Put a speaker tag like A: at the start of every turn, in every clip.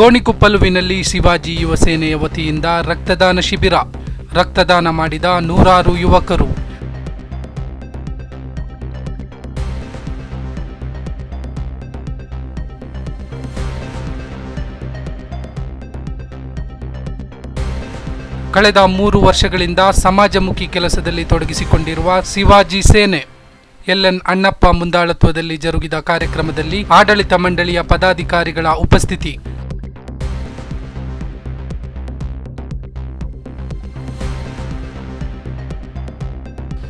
A: ಗೋಣಿಕೊಪ್ಪಲುವಿನಲ್ಲಿ ಶಿವಾಜಿ ಯುವ ಸೇನೆಯ ವತಿಯಿಂದ ರಕ್ತದಾನ ಶಿಬಿರ. ರಕ್ತದಾನ ಮಾಡಿದ ನೂರಾರು ಯುವಕರು. ಕಳೆದ ಮೂರು ವರ್ಷಗಳಿಂದ ಸಮಾಜಮುಖಿ ಕೆಲಸದಲ್ಲಿ ತೊಡಗಿಸಿಕೊಂಡಿರುವ ಶಿವಾಜಿ ಸೇನೆ, ಎಲ್ಎನ್ ಅಣ್ಣಪ್ಪ ಮುಂದಾಳತ್ವದಲ್ಲಿ ಜರುಗಿದ ಕಾರ್ಯಕ್ರಮದಲ್ಲಿ ಆಡಳಿತ ಮಂಡಳಿಯ ಪದಾಧಿಕಾರಿಗಳ ಉಪಸ್ಥಿತಿ.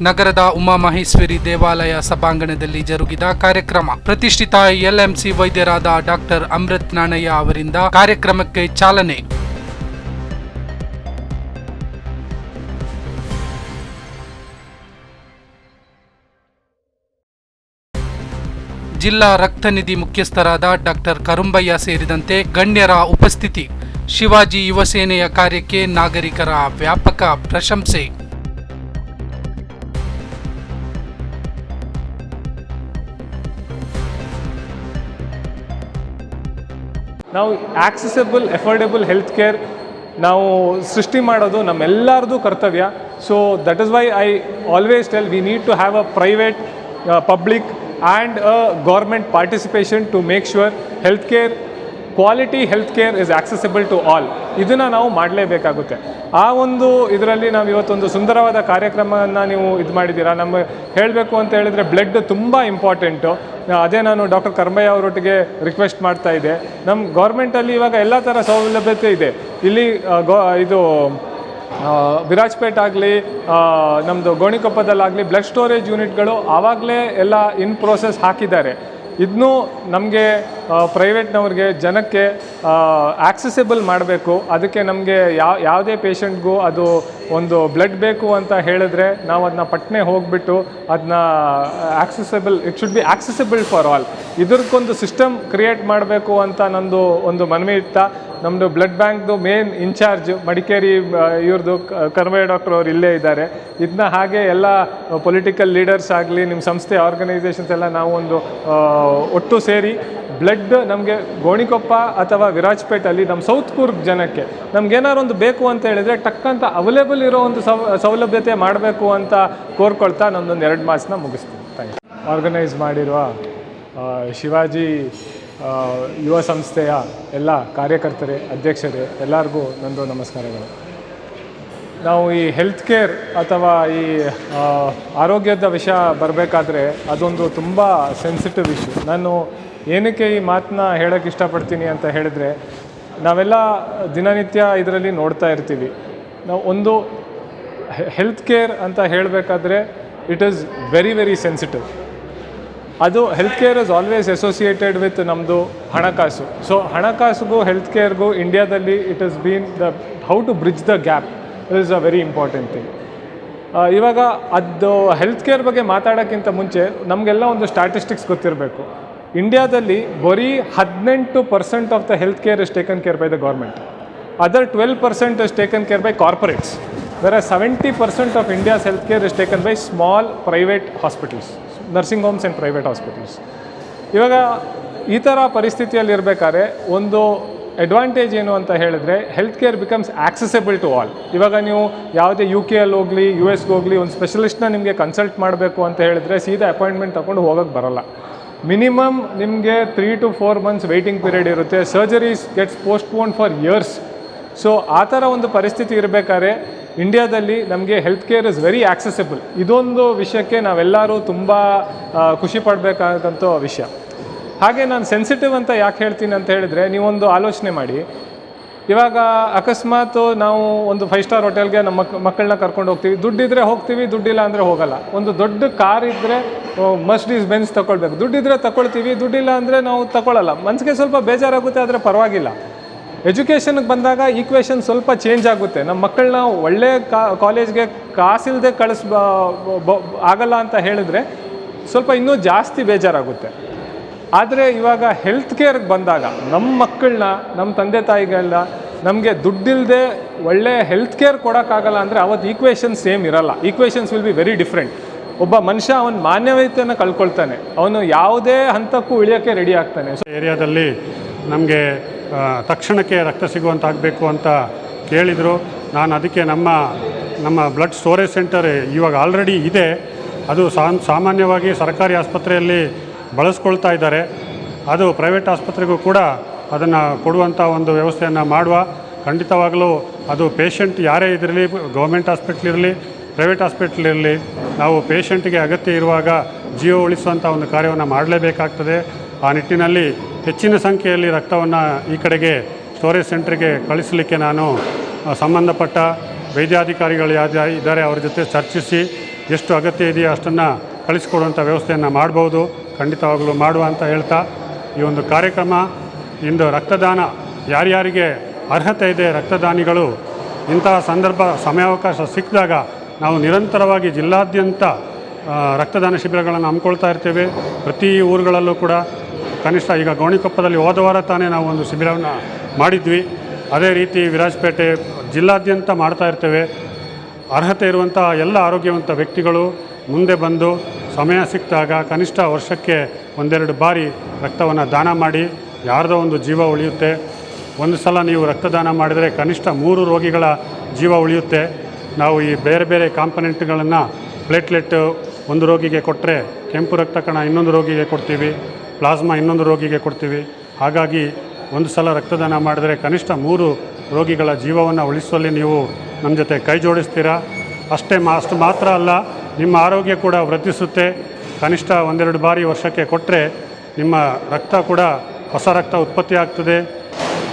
A: ನಗರದ ಉಮಾಮಹೇಶ್ವರಿ ದೇವಾಲಯ ಸಭಾಂಗಣದಲ್ಲಿ ಜರುಗಿದ ಕಾರ್ಯಕ್ರಮ. ಪ್ರತಿಷ್ಠಿತ ಎಲ್ಎಂಸಿ ವೈದ್ಯರಾದ ಡಾಕ್ಟರ್ ಅಮೃತ್ ನಾಣಯ್ಯ ಅವರಿಂದ ಕಾರ್ಯಕ್ರಮಕ್ಕೆ ಚಾಲನೆ. ಜಿಲ್ಲಾ ರಕ್ತನಿಧಿ ಮುಖ್ಯಸ್ಥರಾದ ಡಾಕ್ಟರ್ ಕರುಂಬಯ್ಯ ಸೇರಿದಂತೆ ಗಣ್ಯರ ಉಪಸ್ಥಿತಿ. ಶಿವಾಜಿ ಯುವಸೇನೆಯ ಕಾರ್ಯಕ್ಕೆ ನಾಗರಿಕರ ವ್ಯಾಪಕ ಪ್ರಶಂಸೆ.
B: ನಾವು ಆಕ್ಸೆಸಬಲ್ ಎಫೋರ್ಡೆಬಲ್ ಹೆಲ್ತ್ ಕೇರ್ ನಾವು ಸೃಷ್ಟಿ ಮಾಡೋದು ನಮ್ಮೆಲ್ಲರದು ಕರ್ತವ್ಯ. So that is why I always tell we need to have a private public and a government participation to make sure health care quality health care is accessible to all ಇದನ್ನು ನಾವು ಮಾಡಲೇಬೇಕಾಗುತ್ತೆ. ಆ ಒಂದು ಇದರಲ್ಲಿ ನಾವು ಇವತ್ತೊಂದು ಸುಂದರವಾದ ಕಾರ್ಯಕ್ರಮವನ್ನು ನೀವು ಇದು ಮಾಡಿದ್ದೀರಾ? ನಮ್ಮ ಹೇಳಬೇಕು ಅಂತ ಹೇಳಿದರೆ ಬ್ಲಡ್ ತುಂಬ ಇಂಪಾರ್ಟೆಂಟು ಅದೇ ನಾನು ಡಾಕ್ಟರ್ ಕರ್ಮಯ್ಯ ಅವರೊಟ್ಟಿಗೆ ರಿಕ್ವೆಸ್ಟ್ ಮಾಡ್ತಾ ಇದ್ದೆ. ನಮ್ಮ ಗೌರ್ಮೆಂಟಲ್ಲಿ ಇವಾಗ ಎಲ್ಲ ಥರ ಸೌಲಭ್ಯತೆ ಇದೆ. ಇಲ್ಲಿ ಗೋ, ಇದು ವಿರಾಜ್ಪೇಟ್ ಆಗಲಿ ನಮ್ಮದು ಗೋಣಿಕೊಪ್ಪದಲ್ಲಾಗಲಿ ಬ್ಲಡ್ ಸ್ಟೋರೇಜ್ ಯೂನಿಟ್ಗಳು ಆವಾಗಲೇ ಎಲ್ಲ ಇನ್ ಪ್ರೋಸೆಸ್ ಹಾಕಿದ್ದಾರೆ. ಇದನ್ನು ನಮಗೆ ಪ್ರೈವೇಟ್ನವ್ರಿಗೆ ಜನಕ್ಕೆ ಆಕ್ಸೆಸೆಬಲ್ ಮಾಡಬೇಕು. ಅದಕ್ಕೆ ನಮಗೆ ಯಾವ ಯಾವುದೇ ಪೇಷಂಟ್ಗೂ ಅದು ಒಂದು ಬ್ಲಡ್ ಬೇಕು ಅಂತ ಹೇಳಿದ್ರೆ ನಾವು ಅದನ್ನ ಪಟ್ನೆ ಹೋಗಿಬಿಟ್ಟು ಅದನ್ನ accessible it should be accessible for all ಇದಕ್ಕೊಂದು ಸಿಸ್ಟಮ್ ಕ್ರಿಯೇಟ್ ಮಾಡಬೇಕು ಅಂತ ನಂದು ಒಂದು ಮನವಿ ಇತ್ತ. ನಮ್ಮದು ಬ್ಲಡ್ ಬ್ಯಾಂಕ್ದು ಮೇನ್ ಇನ್ಚಾರ್ಜ್ ಮಡಿಕೇರಿ ಇವ್ರದ್ದು ಕರ್ಮಯ್ಯ ಡಾಕ್ಟರ್ ಅವರು ಇಲ್ಲೇ ಇದ್ದಾರೆ. ಇದನ್ನ ಹಾಗೆ ಎಲ್ಲ ಪೊಲಿಟಿಕಲ್ ಲೀಡರ್ಸ್ ಆಗಲಿ ನಿಮ್ಮ ಸಂಸ್ಥೆ ಆರ್ಗನೈಸೇಷನ್ಸ್ ಎಲ್ಲ ನಾವು ಒಂದು ಒಟ್ಟು ಸೇರಿ ಬ್ಲಡ್ ನಮಗೆ ಗೋಣಿಕೊಪ್ಪ ಅಥವಾ ವಿರಾಜ್ಪೇಟಲ್ಲಿ ನಮ್ಮ ಸೌತ್ ಕೂರ್ಗ್ ಜನಕ್ಕೆ ನಮ್ಗೆ ಏನಾದ್ರು ಒಂದು ಬೇಕು ಅಂತ ಹೇಳಿದರೆ ಟಕ್ಕಂತ ಅವೈಲೇಬಲ್ ಇರೋ ಒಂದು ಸೌಲಭ್ಯತೆ ಮಾಡಬೇಕು ಅಂತ ಕೋರ್ಕೊಳ್ತಾ ನಮ್ಮದೊಂದು ಎರಡು ಮಾಸನ ಮುಗಿಸ್ತೀನಿ. ಥ್ಯಾಂಕ್ ಆರ್ಗನೈಸ್ ಮಾಡಿರುವ ಶಿವಾಜಿ ಯುವ ಸಂಸ್ಥೆಯ ಎಲ್ಲ ಕಾರ್ಯಕರ್ತರೇ, ಅಧ್ಯಕ್ಷರೇ, ಎಲ್ಲರಿಗೂ ನಂದು ನಮಸ್ಕಾರಗಳು. ನಾವು ಈ ಹೆಲ್ತ್ ಕೇರ್ ಅಥವಾ ಈ ಆರೋಗ್ಯದ ವಿಷಯ ಬರಬೇಕಾದ್ರೆ ಅದೊಂದು ತುಂಬ ಸೆನ್ಸಿಟಿವ್ ಇಶ್ಯೂ ನಾನು ಏನಕ್ಕೆ ಈ ಮಾತನ್ನ ಹೇಳೋಕ್ಕೆ ಇಷ್ಟಪಡ್ತೀನಿ ಅಂತ ಹೇಳಿದ್ರೆ, ನಾವೆಲ್ಲ ದಿನನಿತ್ಯ ಇದರಲ್ಲಿ ನೋಡ್ತಾ ಇರ್ತೀವಿ. ನಾವು ಒಂದು ಹೆಲ್ತ್ ಕೇರ್ ಅಂತ ಹೇಳಬೇಕಾದ್ರೆ it is very very sensitive ಅದು health care is always associated with ನಮ್ಮದು ಹಣಕಾಸು. ಸೊ ಹಣಕಾಸುಗೂ ಹೆಲ್ತ್ ಕೇರ್ಗೂ ಇಂಡಿಯಾದಲ್ಲಿ it is been the how to bridge the gap is a very important thing ಇವಾಗ ಅದು ಹೆಲ್ತ್ ಕೇರ್ ಬಗ್ಗೆ ಮಾತಾಡೋಕ್ಕಿಂತ ಮುಂಚೆ ನಮಗೆಲ್ಲ ಒಂದು ಸ್ಟ್ಯಾಟಿಸ್ಟಿಕ್ಸ್ ಗೊತ್ತಿರಬೇಕು. ಇಂಡಿಯಾದಲ್ಲಿ ಬರೀ ಹದಿನೆಂಟು percent of the health care is taken care by the government other twelve percent is taken care by corporates where are seventy percent of India's health care is taken by small private hospitals nursing homes and private hospitals ಇವಾಗ ಈ ಥರ ಪರಿಸ್ಥಿತಿಯಲ್ಲಿ ಇರಬೇಕಾದ್ರೆ ಒಂದು advantage ಏನು ಅಂತ ಹೇಳಿದ್ರೆ health care becomes accessible to all ಇವಾಗ ನೀವು ಯಾವುದೇ ಯು ಕೆ ಅಲ್ಲಿ ಹೋಗಲಿ ಯು ಎಸ್ಗೆ ಹೋಗಲಿ, ಒಂದು ಸ್ಪೆಷಲಿಸ್ಟ್ನ ನಿಮಗೆ ಕನ್ಸಲ್ಟ್ ಮಾಡಬೇಕು ಅಂತ ಹೇಳಿದ್ರೆ ಸೀದಾ ಅಪಾಯಿಂಟ್ಮೆಂಟ್ ತೊಗೊಂಡು ಹೋಗೋಕ್ಕೆ ಬರೋಲ್ಲ. ಮಿನಿಮಮ್ ನಿಮಗೆ three to four months waiting period ಇರುತ್ತೆ. Surgeries gets postpone for years so ಆ ಥರ ಒಂದು ಪರಿಸ್ಥಿತಿ ಇರಬೇಕಾದ್ರೆ ಇಂಡಿಯಾದಲ್ಲಿ ನಮಗೆ health care is very accessible ಇದೊಂದು ವಿಷಯಕ್ಕೆ ನಾವೆಲ್ಲರೂ ತುಂಬ ಖುಷಿ ಪಡಬೇಕಾದಂಥ ವಿಷಯ. ಹಾಗೆ ನಾನು ಸೆನ್ಸಿಟಿವ್ ಅಂತ ಯಾಕೆ ಹೇಳ್ತೀನಿ ಅಂತ ಹೇಳಿದರೆ ನೀವೊಂದು ಆಲೋಚನೆ ಮಾಡಿ. ಇವಾಗ ಅಕಸ್ಮಾತ್ ನಾವು ಒಂದು ಫೈವ್ ಸ್ಟಾರ್ ಹೋಟೆಲ್ಗೆ ನಮ್ಮ ಮಕ್, ಮಕ್ಕಳನ್ನ ಕರ್ಕೊಂಡು ಹೋಗ್ತೀವಿ. ದುಡ್ಡಿದ್ರೆ ಹೋಗ್ತೀವಿ, ದುಡ್ಡಿಲ್ಲ ಅಂದರೆ ಹೋಗಲ್ಲ. ಒಂದು ದೊಡ್ಡ ಕಾರ್ ಇದ್ದರೆ ಮಸ್ಟೀಸ್ ಬೆನ್ಸ್ ತಗೊಳ್ಬೇಕು ದುಡ್ಡಿದ್ರೆ ತಗೊಳ್ತೀವಿ ದುಡ್ಡಿಲ್ಲ ಅಂದರೆ ನಾವು ತಗೊಳ್ಳಲ್ಲ ಮನಸ್ಸಿಗೆ ಸ್ವಲ್ಪ ಬೇಜಾರಾಗುತ್ತೆ, ಆದರೆ ಪರವಾಗಿಲ್ಲ. ಎಜುಕೇಷನ್ಗೆ ಬಂದಾಗ ಈಕ್ವೇಷನ್ ಸ್ವಲ್ಪ ಚೇಂಜ್ ಆಗುತ್ತೆ. ನಮ್ಮ ಮಕ್ಕಳನ್ನ ಒಳ್ಳೆ ಕಾಲೇಜ್ಗೆ ಕಾಸಿಲ್ಲದೆ ಕಳಿಸ್ ಆಗಲ್ಲ ಅಂತ ಹೇಳಿದ್ರೆ ಸ್ವಲ್ಪ ಇನ್ನೂ ಜಾಸ್ತಿ ಬೇಜಾರಾಗುತ್ತೆ. ಆದರೆ ಇವಾಗ ಹೆಲ್ತ್ ಕೇರ್ಗೆ ಬಂದಾಗ ನಮ್ಮ ಮಕ್ಕಳನ್ನ ನಮ್ಮ ತಂದೆ ತಾಯಿಗಳನ್ನ ನಮಗೆ ದುಡ್ಡಿಲ್ಲದೆ ಒಳ್ಳೆ ಹೆಲ್ತ್ ಕೇರ್ ಕೊಡೋಕ್ಕಾಗಲ್ಲ ಅಂದರೆ ಅವತ್ತು ಈಕ್ವೇಷನ್ ಸೇಮ್ ಇರಲ್ಲ. Equations will be very different ಒಬ್ಬ ಮನುಷ್ಯ ಅವನ ಮಾನವೀಯತೆಯನ್ನು ಕಳ್ಕೊಳ್ತಾನೆ. ಅವನು ಯಾವುದೇ ಹಂತಕ್ಕೂ ಇಳಿಯೋಕ್ಕೆ ರೆಡಿ ಆಗ್ತಾನೆ. ಸೊ
C: ಏರಿಯಾದಲ್ಲಿ ನಮಗೆ ತಕ್ಷಣಕ್ಕೆ ರಕ್ತ ಸಿಗುವಂತಾಗಬೇಕು ಅಂತ ಕೇಳಿದರು. ನಾನು ಅದಕ್ಕೆ ನಮ್ಮ ನಮ್ಮ ಬ್ಲಡ್ ಸ್ಟೋರೇಜ್ ಸೆಂಟರ್ ಇವಾಗ ಆಲ್ರೆಡಿ ಇದೆ. ಅದು ಸಾಮ್ ಸಾಮಾನ್ಯವಾಗಿ ಸರ್ಕಾರಿ ಆಸ್ಪತ್ರೆಯಲ್ಲಿ ಬಳಸ್ಕೊಳ್ತಾ ಇದ್ದಾರೆ. ಅದು ಪ್ರೈವೇಟ್ ಆಸ್ಪತ್ರೆಗೂ ಕೂಡ ಅದನ್ನು ಕೊಡುವಂಥ ಒಂದು ವ್ಯವಸ್ಥೆಯನ್ನು ಮಾಡುವ. ಖಂಡಿತವಾಗಲೂ ಅದು ಪೇಷಂಟ್ ಯಾರೇ ಇದಿರಲಿ ಗೌರ್ಮೆಂಟ್ ಹಾಸ್ಪಿಟ್ಲ್ ಇರಲಿ ಪ್ರೈವೇಟ್ ಹಾಸ್ಪಿಟ್ಲ್ ಇರಲಿ, ನಾವು ಪೇಷಂಟ್ಗೆ ಅಗತ್ಯ ಇರುವಾಗ ಜೀವ ಉಳಿಸುವಂಥ ಒಂದು ಕಾರ್ಯವನ್ನು ಮಾಡಲೇಬೇಕಾಗ್ತದೆ. ಆ ನಿಟ್ಟಿನಲ್ಲಿ ಹೆಚ್ಚಿನ ಸಂಖ್ಯೆಯಲ್ಲಿ ರಕ್ತವನ್ನು ಈ ಕಡೆಗೆ ಸ್ಟೋರೇಜ್ ಸೆಂಟ್ರಿಗೆ ಕಳಿಸಲಿಕ್ಕೆ ನಾನು ಸಂಬಂಧಪಟ್ಟ ವೈದ್ಯಾಧಿಕಾರಿಗಳು ಯಾವ ಇದ್ದಾರೆ ಅವ್ರ ಜೊತೆ ಚರ್ಚಿಸಿ ಎಷ್ಟು ಅಗತ್ಯ ಇದೆಯೋ ಅಷ್ಟನ್ನು ಕಳಿಸ್ಕೊಡುವಂಥ ವ್ಯವಸ್ಥೆಯನ್ನು ಮಾಡ್ಬೋದು, ಖಂಡಿತವಾಗಲೂ ಮಾಡುವ ಅಂತ ಹೇಳ್ತಾ, ಈ ಒಂದು ಕಾರ್ಯಕ್ರಮ ಇಂದು ರಕ್ತದಾನ ಯಾರ್ಯಾರಿಗೆ ಅರ್ಹತೆ ಇದೆ ರಕ್ತದಾನಿಗಳು, ಇಂತಹ ಸಂದರ್ಭ ಸಮಯಾವಕಾಶ ಸಿಕ್ಕಿದಾಗ ನಾವು ನಿರಂತರವಾಗಿ ಜಿಲ್ಲಾದ್ಯಂತ ರಕ್ತದಾನ ಶಿಬಿರಗಳನ್ನು ಹಮ್ಮಿಕೊಳ್ತಾ ಇರ್ತೇವೆ. ಪ್ರತಿ ಊರುಗಳಲ್ಲೂ ಕೂಡ ಕನಿಷ್ಠ ಈಗ ಗೋಣಿಕೊಪ್ಪದಲ್ಲಿ ಹೋದ ವಾರ ತಾನೇ ನಾವು ಒಂದು ಶಿಬಿರವನ್ನು ಮಾಡಿದ್ವಿ. ಅದೇ ರೀತಿ ವಿರಾಜಪೇಟೆ ಜಿಲ್ಲಾದ್ಯಂತ ಮಾಡ್ತಾ ಇರ್ತೇವೆ. ಅರ್ಹತೆ ಇರುವಂಥ ಎಲ್ಲ ಆರೋಗ್ಯವಂತ ವ್ಯಕ್ತಿಗಳು ಮುಂದೆ ಬಂದು ಸಮಯ ಸಿಕ್ಕಿದಾಗ ಕನಿಷ್ಠ ವರ್ಷಕ್ಕೆ ಒಂದೆರಡು ಬಾರಿ ರಕ್ತವನ್ನು ದಾನ ಮಾಡಿ, ಯಾರದೋ ಒಂದು ಜೀವ ಉಳಿಯುತ್ತೆ. ಒಂದು ಸಲ ನೀವು ರಕ್ತದಾನ ಮಾಡಿದರೆ ಕನಿಷ್ಠ ಮೂರು ರೋಗಿಗಳ ಜೀವ ಉಳಿಯುತ್ತೆ. ನಾವು ಈ ಬೇರೆ ಬೇರೆ ಕಾಂಪನೆಂಟ್ಗಳನ್ನು ಪ್ಲೇಟ್ಲೆಟ್ ಒಂದು ರೋಗಿಗೆ ಕೊಟ್ಟರೆ ಕೆಂಪು ರಕ್ತ ಕಣ ಇನ್ನೊಂದು ರೋಗಿಗೆ ಕೊಡ್ತೀವಿ. ಪ್ಲಾಸ್ಮಾ ಇನ್ನೊಂದು ರೋಗಿಗೆ ಕೊಡ್ತೀವಿ. ಹಾಗಾಗಿ ಒಂದು ಸಲ ರಕ್ತದಾನ ಮಾಡಿದರೆ ಕನಿಷ್ಠ ಮೂರು ರೋಗಿಗಳ ಜೀವವನ್ನು ಉಳಿಸುವಲ್ಲಿ ನೀವು ನಮ್ಮ ಜೊತೆ ಕೈ ಜೋಡಿಸ್ತೀರಾ? ಅಷ್ಟೇ ಮಾ ಅಷ್ಟು ಮಾತ್ರ ಅಲ್ಲ, ನಿಮ್ಮ ಆರೋಗ್ಯ ಕೂಡ ವೃದ್ಧಿಸುತ್ತೆ. ಕನಿಷ್ಠ ಒಂದೆರಡು ಬಾರಿ ವರ್ಷಕ್ಕೆ ಕೊಟ್ಟರೆ ನಿಮ್ಮ ರಕ್ತ ಕೂಡ ಹೊಸ ರಕ್ತ ಉತ್ಪತ್ತಿ ಆಗ್ತದೆ.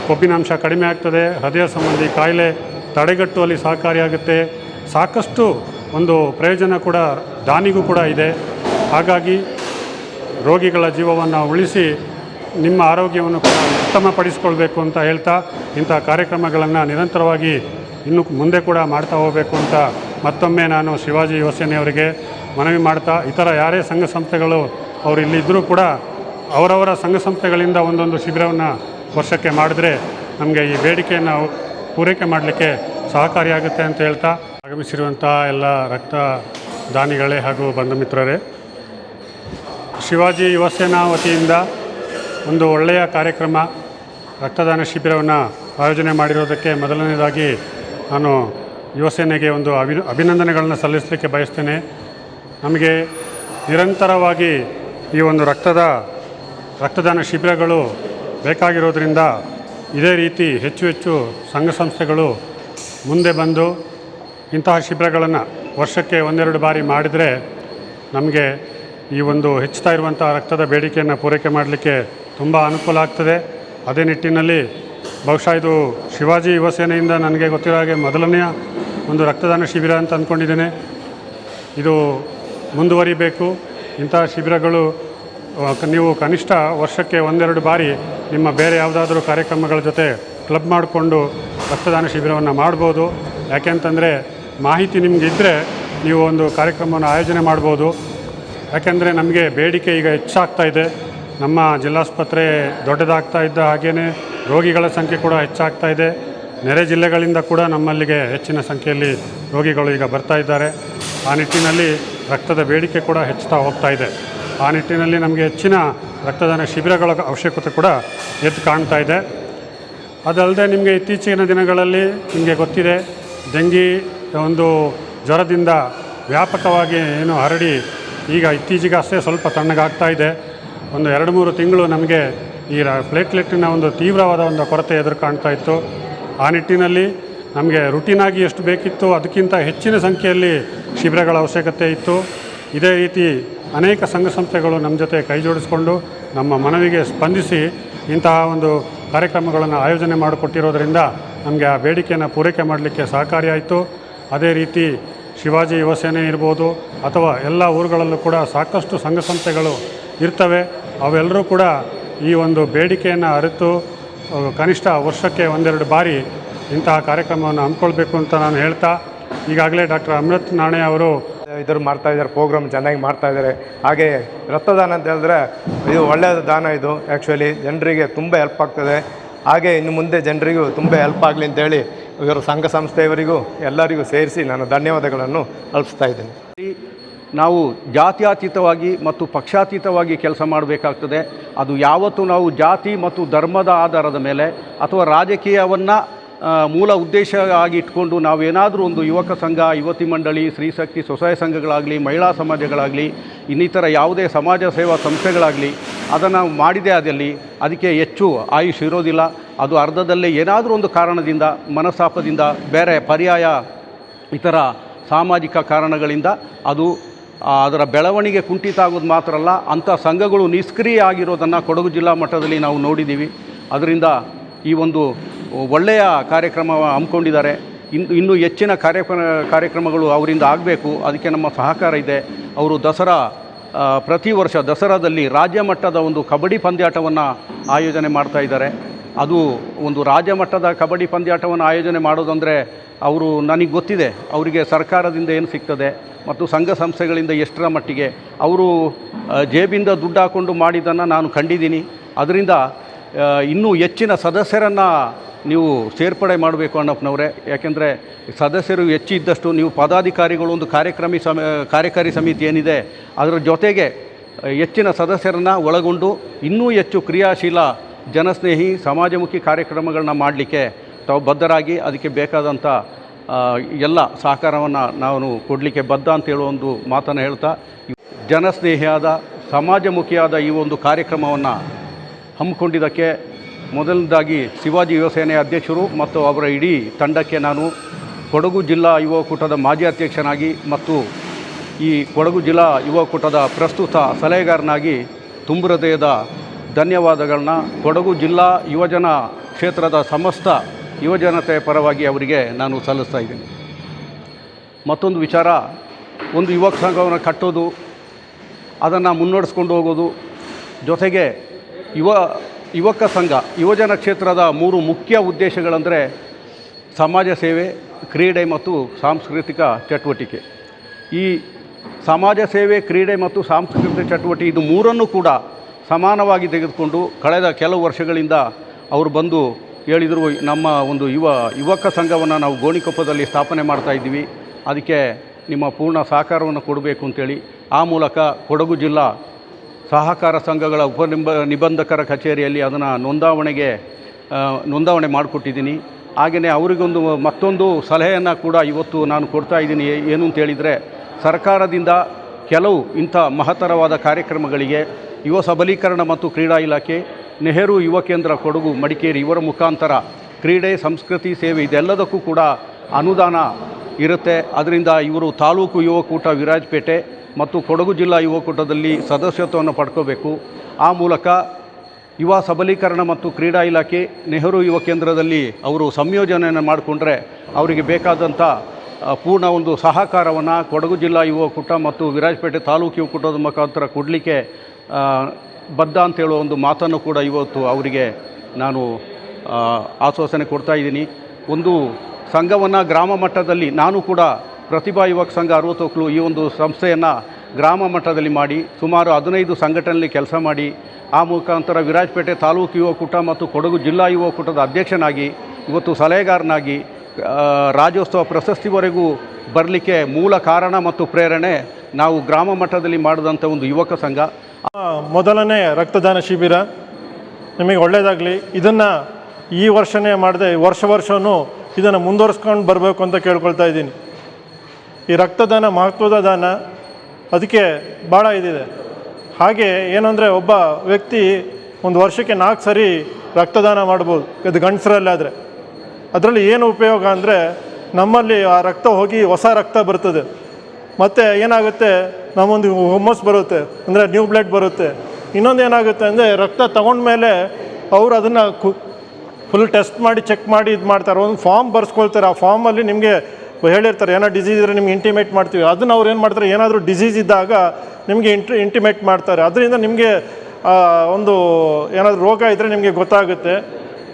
C: ಕೊಬ್ಬಿನಾಂಶ ಕಡಿಮೆ ಆಗ್ತದೆ. ಹೃದಯ ಸಂಬಂಧಿ ಕಾಯಿಲೆ ತಡೆಗಟ್ಟುವಲ್ಲಿ ಸಹಕಾರಿಯಾಗುತ್ತೆ. ಸಾಕಷ್ಟು ಒಂದು ಪ್ರಯೋಜನ ಕೂಡ ದಾನಿಗೂ ಕೂಡ ಇದೆ. ಹಾಗಾಗಿ ರೋಗಿಗಳ ಜೀವವನ್ನು ಉಳಿಸಿ ನಿಮ್ಮ ಆರೋಗ್ಯವನ್ನು ಕೂಡ ಉತ್ತಮಪಡಿಸ್ಕೊಳ್ಬೇಕು ಅಂತ ಹೇಳ್ತಾ ಇಂಥ ಕಾರ್ಯಕ್ರಮಗಳನ್ನು ನಿರಂತರವಾಗಿ ಇನ್ನು ಮುಂದೆ ಕೂಡ ಮಾಡ್ತಾ ಹೋಗಬೇಕು ಅಂತ ಮತ್ತೊಮ್ಮೆ ನಾನು ಶಿವಾಜಿ ಯುವ ಸೇನೆಯವರಿಗೆ ಮನವಿ ಮಾಡ್ತಾ ಇತರ ಯಾರೇ ಸಂಘ ಸಂಸ್ಥೆಗಳು ಅವರು ಇಲ್ಲಿದ್ದರೂ ಕೂಡ ಅವರವರ ಸಂಘ ಸಂಸ್ಥೆಗಳಿಂದ ಒಂದೊಂದು ಶಿಬಿರವನ್ನು ವರ್ಷಕ್ಕೆ ಮಾಡಿದ್ರೆ ನಮಗೆ ಈ ಬೇಡಿಕೆಯನ್ನು ಪೂರೈಕೆ ಮಾಡಲಿಕ್ಕೆ ಸಹಕಾರಿಯಾಗುತ್ತೆ ಅಂತ ಹೇಳ್ತಾ ಆಗಮಿಸಿರುವಂಥ ಎಲ್ಲ ರಕ್ತ ದಾನಿಗಳೇ ಹಾಗೂ ಬಂಧು ಮಿತ್ರರೇ ಶಿವಾಜಿ ಯುವಸೇನಾ ವತಿಯಿಂದ ಒಂದು ಒಳ್ಳೆಯ ಕಾರ್ಯಕ್ರಮ, ರಕ್ತದಾನ ಶಿಬಿರವನ್ನು ಆಯೋಜನೆ ಮಾಡಿರೋದಕ್ಕೆ ಮೊದಲನೇದಾಗಿ ನಾನು ಯುವಸೇನೆಗೆ ಒಂದು ಅಭಿ, ಅಭಿನಂದನೆಗಳನ್ನು ಸಲ್ಲಿಸಲಿಕ್ಕೆ ಬಯಸ್ತೇನೆ. ನಮಗೆ ನಿರಂತರವಾಗಿ ಈ ಒಂದು ರಕ್ತದ, ರಕ್ತದಾನ ಶಿಬಿರಗಳು ಬೇಕಾಗಿರೋದರಿಂದ ಇದೇ ರೀತಿ ಹೆಚ್ಚು ಹೆಚ್ಚು ಸಂಘ ಸಂಸ್ಥೆಗಳು ಮುಂದೆ ಬಂದು ಇಂತಹ ಶಿಬಿರಗಳನ್ನು ವರ್ಷಕ್ಕೆ ಒಂದೆರಡು ಬಾರಿ ಮಾಡಿದರೆ ನಮಗೆ ಈ ಒಂದು ಹೆಚ್ಚುತ್ತಾ ಇರುವಂಥ ರಕ್ತದ ಬೇಡಿಕೆಯನ್ನು ಪೂರೈಕೆ ಮಾಡಲಿಕ್ಕೆ ತುಂಬ ಅನುಕೂಲ ಆಗ್ತದೆ. ಅದೇ ನಿಟ್ಟಿನಲ್ಲಿ ಬಹುಶಃ ಇದು ಶಿವಾಜಿ ಯುವಸೇನೆಯಿಂದ ನನಗೆ ಗೊತ್ತಿರೋ ಹಾಗೆ ಮೊದಲನೆಯ ಒಂದು ರಕ್ತದಾನ ಶಿಬಿರ ಅಂತ ಅಂದ್ಕೊಂಡಿದ್ದೇನೆ ಇದು ಮುಂದುವರಿಬೇಕು. ಇಂತಹ ಶಿಬಿರಗಳು ನೀವು ಕನಿಷ್ಠ ವರ್ಷಕ್ಕೆ ಒಂದೆರಡು ಬಾರಿ ನಿಮ್ಮ ಬೇರೆ ಯಾವುದಾದ್ರೂ ಕಾರ್ಯಕ್ರಮಗಳ ಜೊತೆ ಕ್ಲಬ್ ಮಾಡಿಕೊಂಡು ರಕ್ತದಾನ ಶಿಬಿರವನ್ನು ಮಾಡ್ಬೋದು. ಯಾಕೆಂತಂದರೆ ಮಾಹಿತಿ ನಿಮಗಿದ್ದರೆ ನೀವು ಒಂದು ಕಾರ್ಯಕ್ರಮವನ್ನು ಆಯೋಜನೆ ಮಾಡ್ಬೋದು. ಯಾಕೆಂದರೆ ನಮಗೆ ಬೇಡಿಕೆ ಈಗ ಹೆಚ್ಚಾಗ್ತಾ ಇದೆ. ನಮ್ಮ ಜಿಲ್ಲಾಸ್ಪತ್ರೆ ದೊಡ್ಡದಾಗ್ತಾ ಇದ್ದ ಹಾಗೆಯೇ ರೋಗಿಗಳ ಸಂಖ್ಯೆ ಕೂಡ ಹೆಚ್ಚಾಗ್ತಾ ಇದೆ. ನೆರೆ ಜಿಲ್ಲೆಗಳಿಂದ ಕೂಡ ನಮ್ಮಲ್ಲಿಗೆ ಹೆಚ್ಚಿನ ಸಂಖ್ಯೆಯಲ್ಲಿ ರೋಗಿಗಳು ಈಗ ಬರ್ತಾ ಇದ್ದಾರೆ. ಆ ನಿಟ್ಟಿನಲ್ಲಿ ರಕ್ತದ ಬೇಡಿಕೆ ಕೂಡ ಹೆಚ್ಚುತ್ತಾ ಹೋಗ್ತಾ ಇದೆ. ಆ ನಿಟ್ಟಿನಲ್ಲಿ ನಮಗೆ ಹೆಚ್ಚಿನ ರಕ್ತದಾನ ಶಿಬಿರಗಳ ಅವಶ್ಯಕತೆ ಕೂಡ ಎದ್ದು ಕಾಣ್ತಾ ಇದೆ. ಅದಲ್ಲದೆ ನಿಮಗೆ ಇತ್ತೀಚಿನ ದಿನಗಳಲ್ಲಿ ನಿಮಗೆ ಗೊತ್ತಿದೆ, ಡೆಂಗಿ ಒಂದು ಜ್ವರದಿಂದ ವ್ಯಾಪಕವಾಗಿ ಏನು ಹರಡಿ ಈಗ ಇತ್ತೀಚೆಗೆ ಅಷ್ಟೇ ಸ್ವಲ್ಪ ತಣ್ಣಗಾಗ್ತಾ ಇದೆ. ಒಂದು ಎರಡು ಮೂರು ತಿಂಗಳು ನಮಗೆ ಈ ಪ್ಲೇಟ್ಲೆಟ್ಟಿನ ಒಂದು ತೀವ್ರವಾದ ಒಂದು ಕೊರತೆ ಎದುರು ಕಾಣ್ತಾ ಇತ್ತು. ಆ ನಿಟ್ಟಿನಲ್ಲಿ ನಮಗೆ ರುಟೀನಾಗಿ ಎಷ್ಟು ಬೇಕಿತ್ತು ಅದಕ್ಕಿಂತ ಹೆಚ್ಚಿನ ಸಂಖ್ಯೆಯಲ್ಲಿ ಶಿಬಿರಗಳ ಅವಶ್ಯಕತೆ ಇತ್ತು. ಇದೇ ರೀತಿ ಅನೇಕ ಸಂಘ ಸಂಸ್ಥೆಗಳು ನಮ್ಮ ಜೊತೆ ಕೈ ಜೋಡಿಸ್ಕೊಂಡು ನಮ್ಮ ಮನವಿಗೆ ಸ್ಪಂದಿಸಿ ಇಂತಹ ಒಂದು ಕಾರ್ಯಕ್ರಮಗಳನ್ನು ಆಯೋಜನೆ ಮಾಡಿಕೊಟ್ಟಿರೋದರಿಂದ ನಮಗೆ ಆ ಬೇಡಿಕೆಯನ್ನು ಪೂರೈಕೆ ಮಾಡಲಿಕ್ಕೆ ಸಹಕಾರಿಯಾಯಿತು. ಅದೇ ರೀತಿ ಶಿವಾಜಿ ಯುವಸೇನೆ ಇರ್ಬೋದು ಅಥವಾ ಎಲ್ಲ ಊರುಗಳಲ್ಲೂ ಕೂಡ ಸಾಕಷ್ಟು ಸಂಘ ಸಂಸ್ಥೆಗಳು ಇರ್ತವೆ. ಅವೆಲ್ಲರೂ ಕೂಡ ಈ ಒಂದು ಬೇಡಿಕೆಯನ್ನು ಅರಿತು ಕನಿಷ್ಠ ವರ್ಷಕ್ಕೆ ಒಂದೆರಡು ಬಾರಿ ಇಂತಹ ಕಾರ್ಯಕ್ರಮವನ್ನು ಹಮ್ಮಿಕೊಳ್ಬೇಕು ಅಂತ ನಾನು ಹೇಳ್ತಾ, ಈಗಾಗಲೇ ಡಾಕ್ಟರ್ ಅಮೃತ್ ನಾಣೆ ಅವರು
D: ಇದ್ರ ಮಾಡ್ತಾ ಇದ್ದಾರೆ, ಪ್ರೋಗ್ರಾಮ್ ಚೆನ್ನಾಗಿ ಮಾಡ್ತಾ ಇದ್ದಾರೆ. ಹಾಗೆ ರಕ್ತದಾನ ಅಂತ ಹೇಳಿದ್ರೆ ಇದು ಒಳ್ಳೆಯ ದಾನ ಇದು. ಆ್ಯಕ್ಚುಲಿ ಜನರಿಗೆ ತುಂಬ ಹೆಲ್ಪ್ ಆಗ್ತದೆ. ಹಾಗೆ ಇನ್ನು ಮುಂದೆ ಜನರಿಗೂ ತುಂಬ ಹೆಲ್ಪ್ ಆಗಲಿ ಅಂತೇಳಿ ಇವರ ಸಂಘ ಸಂಸ್ಥೆಯವರಿಗೂ ಎಲ್ಲರಿಗೂ ಸೇರಿಸಿ ನಾನು ಧನ್ಯವಾದಗಳನ್ನು ಅರ್ಪಿಸ್ತಾ ಇದ್ದೇನೆ.
E: ನಾವು ಜಾತ್ಯಾತೀತವಾಗಿ ಮತ್ತು ಪಕ್ಷಾತೀತವಾಗಿ ಕೆಲಸ ಮಾಡಬೇಕಾಗ್ತದೆ. ಅದು ಯಾವತ್ತೂ ನಾವು ಜಾತಿ ಮತ್ತು ಧರ್ಮದ ಆಧಾರದ ಮೇಲೆ ಅಥವಾ ರಾಜಕೀಯವನ್ನು ಮೂಲ ಉದ್ದೇಶ ಆಗಿ ಇಟ್ಕೊಂಡು ನಾವೇನಾದರೂ ಒಂದು ಯುವಕ ಸಂಘ, ಯುವತಿ ಮಂಡಳಿ ಸ್ತ್ರೀಶಕ್ತಿ ಸ್ವಸಹಾಯ ಸಂಘಗಳಾಗಲಿ, ಮಹಿಳಾ ಸಮಾಜಗಳಾಗಲಿ, ಇನ್ನಿತರ ಯಾವುದೇ ಸಮಾಜ ಸೇವಾ ಸಂಸ್ಥೆಗಳಾಗಲಿ, ಅದನ್ನು ಮಾಡಿದೆ ಅದಲ್ಲಿ ಅದಕ್ಕೆ ಹೆಚ್ಚು ಆಯುಷ್ ಇರೋದಿಲ್ಲ. ಅದು ಅರ್ಧದಲ್ಲೇ ಏನಾದರೂ ಒಂದು ಕಾರಣದಿಂದ, ಮನಸ್ತಾಪದಿಂದ, ಬೇರೆ ಪರ್ಯಾಯ ಇತರ ಸಾಮಾಜಿಕ ಕಾರಣಗಳಿಂದ ಅದು ಅದರ ಬೆಳವಣಿಗೆ ಕುಂಠಿತ ಆಗೋದು ಮಾತ್ರ ಅಲ್ಲ, ಅಂಥ ಸಂಘಗಳು ನಿಷ್ಕ್ರಿಯ ಆಗಿರೋದನ್ನು ಕೊಡಗು ಜಿಲ್ಲಾ ಮಟ್ಟದಲ್ಲಿ ನಾವು ನೋಡಿದ್ದೀವಿ. ಅದರಿಂದ ಈ ಒಂದು ಒಳ್ಳೆಯ ಕಾರ್ಯಕ್ರಮ ಹಮ್ಮಿಕೊಂಡಿದ್ದಾರೆ. ಇನ್ನು ಇನ್ನೂ ಹೆಚ್ಚಿನ ಕಾರ್ಯಕ್ರಮ, ಕಾರ್ಯಕ್ರಮಗಳು ಅವರಿಂದ ಆಗಬೇಕು. ಅದಕ್ಕೆ ನಮ್ಮ ಸಹಕಾರ ಇದೆ. ಅವರು ದಸರಾ ಪ್ರತಿ ವರ್ಷ ದಸರಾದಲ್ಲಿ ರಾಜ್ಯ ಮಟ್ಟದ ಒಂದು ಕಬಡ್ಡಿ ಪಂದ್ಯಾಟವನ್ನು ಆಯೋಜನೆ ಮಾಡ್ತಾ ಇದ್ದಾರೆ. ಅದು ಒಂದು ರಾಜ್ಯ ಮಟ್ಟದ ಕಬಡ್ಡಿ ಪಂದ್ಯಾಟವನ್ನು ಆಯೋಜನೆ ಮಾಡೋದಂದರೆ ಅವರು ನನಗೆ ಗೊತ್ತಿದೆ. ಅವರಿಗೆ ಸರ್ಕಾರದಿಂದ ಏನು ಸಿಗ್ತದೆ ಮತ್ತು ಸಂಘ ಸಂಸ್ಥೆಗಳಿಂದ ಎಷ್ಟರ ಮಟ್ಟಿಗೆ. ಅವರು ಜೇಬಿಂದ ದುಡ್ಡು ಹಾಕ್ಕೊಂಡು ಮಾಡಿದ್ದನ್ನು ನಾನು ಕಂಡಿದ್ದೀನಿ. ಅದರಿಂದ ಇನ್ನೂ ಹೆಚ್ಚಿನ ಸದಸ್ಯರನ್ನು ನೀವು ಸೇರ್ಪಡೆ ಮಾಡಬೇಕು ಅಣ್ಣಪ್ಪನವರೇ. ಯಾಕೆಂದರೆ ಸದಸ್ಯರು ಹೆಚ್ಚು ಇದ್ದಷ್ಟು ನೀವು ಪದಾಧಿಕಾರಿಗಳು ಒಂದು ಕಾರ್ಯಕ್ರಮಿ ಸಮ, ಕಾರ್ಯಕಾರಿ ಸಮಿತಿ ಏನಿದೆ, ಅದರ ಜೊತೆಗೆ ಹೆಚ್ಚಿನ ಸದಸ್ಯರನ್ನು ಒಳಗೊಂಡು ಇನ್ನೂ ಹೆಚ್ಚು ಕ್ರಿಯಾಶೀಲ ಜನಸ್ನೇಹಿ, ಸಮಾಜಮುಖಿ ಕಾರ್ಯಕ್ರಮಗಳನ್ನ ಮಾಡಲಿಕ್ಕೆ ತಾವು ಬದ್ಧರಾಗಿ ಅದಕ್ಕೆ ಬೇಕಾದಂಥ ಎಲ್ಲ ಸಹಕಾರವನ್ನು ನಾನು ಕೊಡಲಿಕ್ಕೆ ಬದ್ಧ ಅಂತ ಹೇಳೋ ಒಂದು ಮಾತನ್ನು ಹೇಳ್ತಾ ಜನಸ್ನೇಹಿಯಾದ, ಸಮಾಜಮುಖಿಯಾದ ಈ ಒಂದು ಕಾರ್ಯಕ್ರಮವನ್ನು ಹಮ್ಮಿಕೊಂಡಿದ್ದಕ್ಕೆ ಮೊದಲನೇದಾಗಿ ಶಿವಾಜಿ ಯುವಸೇನೆ ಅಧ್ಯಕ್ಷರು ಮತ್ತು ಅವರ ಇಡೀ ತಂಡಕ್ಕೆ ನಾನು ಕೊಡಗು ಜಿಲ್ಲಾ ಯುವ ಕೂಟದ ಮಾಜಿ ಅಧ್ಯಕ್ಷನಾಗಿ ಮತ್ತು ಈ ಕೊಡಗು ಜಿಲ್ಲಾ ಯುವ ಕೂಟದ ಪ್ರಸ್ತುತ ಸಲಹೆಗಾರನಾಗಿ ತುಂಬು ಹೃದಯದ ಧನ್ಯವಾದಗಳನ್ನ ಕೊಡಗು ಜಿಲ್ಲಾ ಯುವಜನ ಕ್ಷೇತ್ರದ ಸಮಸ್ತ ಯುವಜನತೆಯ ಪರವಾಗಿ ಅವರಿಗೆ ನಾನು ಸಲ್ಲಿಸ್ತಾ ಇದ್ದೀನಿ. ಮತ್ತೊಂದು ವಿಚಾರ, ಒಂದು ಯುವಕ ಸಂಘವನ್ನು ಕಟ್ಟೋದು, ಅದನ್ನು ಮುನ್ನಡೆಸ್ಕೊಂಡು ಹೋಗೋದು, ಜೊತೆಗೆ ಯುವ, ಯುವಕ ಸಂಘ, ಯುವಜನ ಕ್ಷೇತ್ರದ ಮೂರು ಮುಖ್ಯ ಉದ್ದೇಶಗಳಂದರೆ ಸಮಾಜ ಸೇವೆ, ಕ್ರೀಡೆ ಮತ್ತು ಸಾಂಸ್ಕೃತಿಕ ಚಟುವಟಿಕೆ. ಈ ಸಮಾಜ ಸೇವೆ, ಕ್ರೀಡೆ ಮತ್ತು ಸಾಂಸ್ಕೃತಿಕ ಚಟುವಟಿಕೆ ಇದು ಮೂರನ್ನು ಕೂಡ ಸಮಾನವಾಗಿ ತೆಗೆದುಕೊಂಡು ಕಳೆದ ಕೆಲವು ವರ್ಷಗಳಿಂದ ಅವರು ಬಂದು ಹೇಳಿದರು, ನಮ್ಮ ಒಂದು ಯುವ, ಯುವಕ ಸಂಘವನ್ನು ನಾವು ಗೋಣಿಕೊಪ್ಪದಲ್ಲಿ ಸ್ಥಾಪನೆ ಮಾಡ್ತಾ ಇದ್ದೀವಿ. ಅದಕ್ಕೆ ನಿಮ್ಮ ಪೂರ್ಣ ಸಹಕಾರವನ್ನು ಕೊಡಬೇಕು ಅಂತೇಳಿ. ಆ ಮೂಲಕ ಕೊಡಗು ಜಿಲ್ಲಾ ಸಹಕಾರ ಸಂಘಗಳ ಉಪನಿಬ ನಿಬಂಧಕರ ಕಚೇರಿಯಲ್ಲಿ ಅದನ್ನು ನೋಂದಾವಣೆಗೆ ನೋಂದಾವಣೆ ಮಾಡಿಕೊಟ್ಟಿದ್ದೀನಿ. ಹಾಗೆಯೇ ಅವರಿಗೊಂದು ಮತ್ತೊಂದು ಸಲಹೆಯನ್ನು ಕೂಡ ಇವತ್ತು ನಾನು ಕೊಡ್ತಾ ಇದ್ದೀನಿ. ಏನು ಅಂತ ಹೇಳಿದರೆ, ಸರ್ಕಾರದಿಂದ ಕೆಲವು ಇಂಥ ಮಹತ್ತರವಾದ ಕಾರ್ಯಕ್ರಮಗಳಿಗೆ ಯುವ ಸಬಲೀಕರಣ ಮತ್ತು ಕ್ರೀಡಾ ಇಲಾಖೆ, ನೆಹರು ಯುವ ಕೇಂದ್ರ ಕೊಡಗು ಮಡಿಕೇರಿ ಇವರ ಮುಖಾಂತರ ಕ್ರೀಡೆ, ಸಂಸ್ಕೃತಿ, ಸೇವೆ ಇದೆಲ್ಲದಕ್ಕೂ ಕೂಡ ಅನುದಾನ ಇರುತ್ತೆ. ಅದರಿಂದ ಇವರು ತಾಲೂಕು ಯುವಕೂಟ ವಿರಾಜಪೇಟೆ ಮತ್ತು ಕೊಡಗು ಜಿಲ್ಲಾ ಯುವಕೂಟದಲ್ಲಿ ಸದಸ್ಯತ್ವವನ್ನು ಪಡ್ಕೋಬೇಕು. ಆ ಮೂಲಕ ಯುವ ಸಬಲೀಕರಣ ಮತ್ತು ಕ್ರೀಡಾ ಇಲಾಖೆ ನೆಹರು ಯುವ ಕೇಂದ್ರದಲ್ಲಿ ಅವರು ಸಂಯೋಜನೆಯನ್ನು ಮಾಡಿಕೊಂಡ್ರೆ ಅವರಿಗೆ ಬೇಕಾದಂಥ ಪೂರ್ಣ ಒಂದು ಸಹಕಾರವನ್ನು ಕೊಡಗು ಜಿಲ್ಲಾ ಯುವಕೂಟ ಮತ್ತು ವಿರಾಜಪೇಟೆ ತಾಲೂಕು ಯುವಕೂಟದ ಮುಖಾಂತರ ಕೊಡಲಿಕ್ಕೆ ಬದ್ಧ ಅಂತ ಹೇಳೋ ಒಂದು ಮಾತನ್ನು ಕೂಡ ಇವತ್ತು ಅವರಿಗೆ ನಾನು ಆಶ್ವಾಸನೆ ಕೊಡ್ತಾ ಇದ್ದೀನಿ. ಒಂದು ಸಂಘವನ್ನು ಗ್ರಾಮ ಮಟ್ಟದಲ್ಲಿ ನಾನು ಕೂಡ ಪ್ರತಿಭಾ ಯುವಕ ಸಂಘ ಅರವತ್ತೊಕ್ಕಲು ಈ ಒಂದು ಸಂಸ್ಥೆಯನ್ನು ಗ್ರಾಮ ಮಟ್ಟದಲ್ಲಿ ಮಾಡಿ, ಸುಮಾರು ಹದಿನೈದು ಸಂಘಟನೆಯಲ್ಲಿ ಕೆಲಸ ಮಾಡಿ, ಆ ಮುಖಾಂತರ ವಿರಾಜಪೇಟೆ ತಾಲೂಕು ಯುವಕೂಟ ಮತ್ತು ಕೊಡಗು ಜಿಲ್ಲಾ ಯುವಕೂಟದ ಅಧ್ಯಕ್ಷನಾಗಿ, ಇವತ್ತು ಸಲಹೆಗಾರನಾಗಿ ರಾಜ್ಯೋತ್ಸವ ಪ್ರಶಸ್ತಿವರೆಗೂ ಬರಲಿಕ್ಕೆ ಮೂಲ ಕಾರಣ ಮತ್ತು ಪ್ರೇರಣೆ ನಾವು ಗ್ರಾಮ ಮಟ್ಟದಲ್ಲಿ ಮಾಡಿದಂಥ ಒಂದು ಯುವಕ ಸಂಘ.
F: ಮೊದಲನೇ ರಕ್ತದಾನ ಶಿಬಿರ ನಿಮಗೆ ಒಳ್ಳೆಯದಾಗಲಿ. ಇದನ್ನು ಈ ವರ್ಷನೇ ಮಾಡದೆ, ವರ್ಷ ವರ್ಷವೂ ಇದನ್ನು ಮುಂದುವರ್ಸ್ಕೊಂಡು ಬರಬೇಕು ಅಂತ ಕೇಳ್ಕೊಳ್ತಾ ಇದ್ದೀನಿ. ಈ ರಕ್ತದಾನ, ಮಹತ್ವದ ದಾನ ಅದಕ್ಕೆ ಭಾಳ ಇದಿದೆ. ಹಾಗೆ ಏನಂದರೆ ಒಬ್ಬ ವ್ಯಕ್ತಿ ಒಂದು ವರ್ಷಕ್ಕೆ ನಾಲ್ಕು ಸರಿ ರಕ್ತದಾನ ಮಾಡ್ಬೋದು, ಇದು ಗಂಡಸರಲ್ಲಾದರೆ. ಅದರಲ್ಲಿ ಏನು ಉಪಯೋಗ ಅಂದರೆ ನಮ್ಮಲ್ಲಿ ಆ ರಕ್ತ ಹೋಗಿ ಹೊಸ ರಕ್ತ ಬರ್ತದೆ. ಮತ್ತು ಏನಾಗುತ್ತೆ, ನಮ್ಮೊಂದು ಹುಮ್ಮಸ್ ಬರುತ್ತೆ, ಅಂದರೆ ನ್ಯೂ ಬ್ಲಡ್ ಬರುತ್ತೆ. ಇನ್ನೊಂದು ಏನಾಗುತ್ತೆ ಅಂದರೆ ರಕ್ತ ತಗೊಂಡ್ಮೇಲೆ ಅವರು ಅದನ್ನು ಫುಲ್ ಟೆಸ್ಟ್ ಮಾಡಿ ಚೆಕ್ ಮಾಡಿ ಇದು ಮಾಡ್ತಾರೆ ಒಂದು ಫಾರ್ಮ್ ಬರ್ಸ್ಕೊಳ್ತಾರೆ. ಆ ಫಾರ್ಮಲ್ಲಿ ನಿಮಗೆ ಹೇಳಿರ್ತಾರೆ, ಏನೋ ಡಿಸೀಸ್ ಇದ್ದರೆ ನಿಮ್ಗೆ ಇಂಟಿಮೇಟ್ ಮಾಡ್ತೀವಿ. ಅದನ್ನು ಅವ್ರು ಏನು ಮಾಡ್ತಾರೆ, ಏನಾದರೂ ಡಿಸೀಸ್ ಇದ್ದಾಗ ನಿಮಗೆ ಇಂಟ್ರಿ ಇಂಟಿಮೇಟ್ ಮಾಡ್ತಾರೆ. ಅದರಿಂದ ನಿಮಗೆ ಒಂದು ಏನಾದರೂ ರೋಗ ಇದ್ದರೆ ನಿಮಗೆ ಗೊತ್ತಾಗುತ್ತೆ.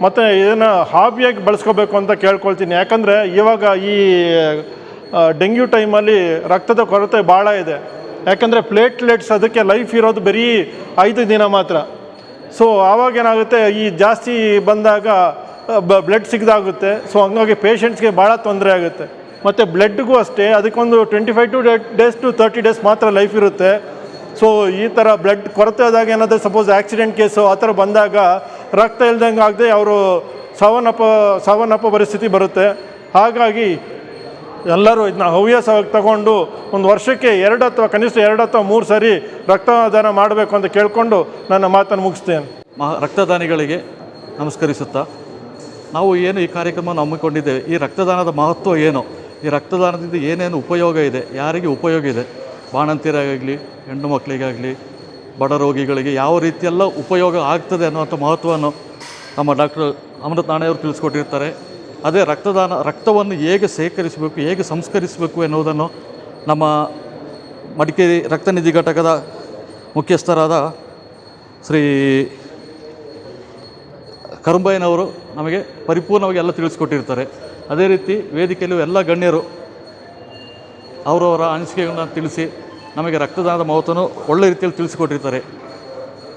F: ಮತ್ತು ಇದನ್ನು ಹಾಬಿಯಾಗಿ ಬಳಸ್ಕೋಬೇಕು ಅಂತ ಕೇಳ್ಕೊಳ್ತೀನಿ. ಯಾಕಂದರೆ ಇವಾಗ ಈ ಡೆಂಗ್ಯೂ ಟೈಮಲ್ಲಿ ರಕ್ತದ ಕೊರತೆ ಭಾಳ ಇದೆ. ಯಾಕಂದರೆ ಪ್ಲೇಟ್ಲೆಟ್ಸ್ ಅದಕ್ಕೆ ಲೈಫ್ ಇರೋದು ಬರೀ ಐದು ದಿನ ಮಾತ್ರ. ಸೊ ಆವಾಗ ಏನಾಗುತ್ತೆ, ಈ ಜಾಸ್ತಿ ಬಂದಾಗ ಬ್ಲಡ್ ಸಿಗದಾಗುತ್ತೆ. ಸೊ ಹಂಗಾಗಿ ಪೇಷಂಟ್ಸ್ಗೆ ಭಾಳ ತೊಂದರೆ ಆಗುತ್ತೆ. ಮತ್ತು ಬ್ಲಡ್ಗೂ ಅಷ್ಟೇ, ಅದಕ್ಕೊಂದು twenty five to days to thirty days ಮಾತ್ರ ಲೈಫ್ ಇರುತ್ತೆ. ಸೊ ಈ ಥರ ಬ್ಲಡ್ ಕೊರತೆ ಆದಾಗ ಏನಾದರೂ ಸಪೋಸ್ ಆ್ಯಕ್ಸಿಡೆಂಟ್ ಕೇಸು ಆ ಥರ ಬಂದಾಗ ರಕ್ತ ಇಲ್ದಂಗೆ ಆಗದೆ ಅವರು ಸಾವನ್ನಪ್ಪ ಸಾವನ್ನಪ್ಪ ಪರಿಸ್ಥಿತಿ ಬರುತ್ತೆ. ಹಾಗಾಗಿ ಎಲ್ಲರೂ ಇದನ್ನ ಹವ್ಯಾಸವಾಗಿ ತಗೊಂಡು ಒಂದು ವರ್ಷಕ್ಕೆ ಎರಡು ಅಥವಾ ಕನಿಷ್ಠ ಎರಡು ಅಥವಾ ಮೂರು ಸಾರಿ ರಕ್ತದಾನ ಮಾಡಬೇಕು ಅಂತ ಕೇಳಿಕೊಂಡು ನನ್ನ ಮಾತನ್ನು ಮುಗಿಸ್ತೇನೆ.
G: ಮಹ, ರಕ್ತದಾನಿಗಳಿಗೆ ನಮಸ್ಕರಿಸುತ್ತಾ, ನಾವು ಏನು ಈ ಕಾರ್ಯಕ್ರಮವನ್ನು ಹಮ್ಮಿಕೊಂಡಿದ್ದೇವೆ, ಈ ರಕ್ತದಾನದ ಮಹತ್ವ ಏನು? ಈ ರಕ್ತದಾನದಿಂದ ಏನೇನು ಉಪಯೋಗ ಇದೆ, ಯಾರಿಗೆ ಉಪಯೋಗ ಇದೆ? ಬಾಣಂತಿಯರಾಗಲಿ, ಹೆಣ್ಣು ಮಕ್ಕಳಿಗಾಗಲಿ, ಬಡ ರೋಗಿಗಳಿಗೆ ಯಾವ ರೀತಿಯೆಲ್ಲ ಉಪಯೋಗ ಆಗ್ತದೆ ಅನ್ನುವಂಥ ಮಹತ್ವವನ್ನು ನಮ್ಮ ಡಾಕ್ಟರ್ ಅಮೃತ್ ನಾಣೆಯವರು ತಿಳಿಸ್ಕೊಟ್ಟಿರ್ತಾರೆ. ಅದೇ ರಕ್ತದಾನ, ರಕ್ತವನ್ನು ಹೇಗೆ ಸೇಕರಿಸಬೇಕು ಹೇಗೆ ಸಂಸ್ಕರಿಸಬೇಕು ಎನ್ನುವುದನ್ನು ನಮ್ಮ ಮಡಿಕೇರಿ ರಕ್ತನಿಧಿ ಘಟಕದ ಮುಖ್ಯಸ್ಥರಾದ ಶ್ರೀ ಕರುಂಬಯ್ಯನವರು ನಮಗೆ ಪರಿಪೂರ್ಣವಾಗಿ ಎಲ್ಲ ತಿಳಿಸ್ಕೊಟ್ಟಿರ್ತಾರೆ. ಅದೇ ರೀತಿ ವೇದಿಕೆಯಲ್ಲೂ ಎಲ್ಲ ಗಣ್ಯರು ಅವರವರ ಅನಿಸಿಕೆಗಳನ್ನ ತಿಳಿಸಿ ನಮಗೆ ರಕ್ತದಾನದ ಮಹತ್ವನು ಒಳ್ಳೆ ರೀತಿಯಲ್ಲಿ ತಿಳಿಸಿಕೊಟ್ಟಿರ್ತಾರೆ.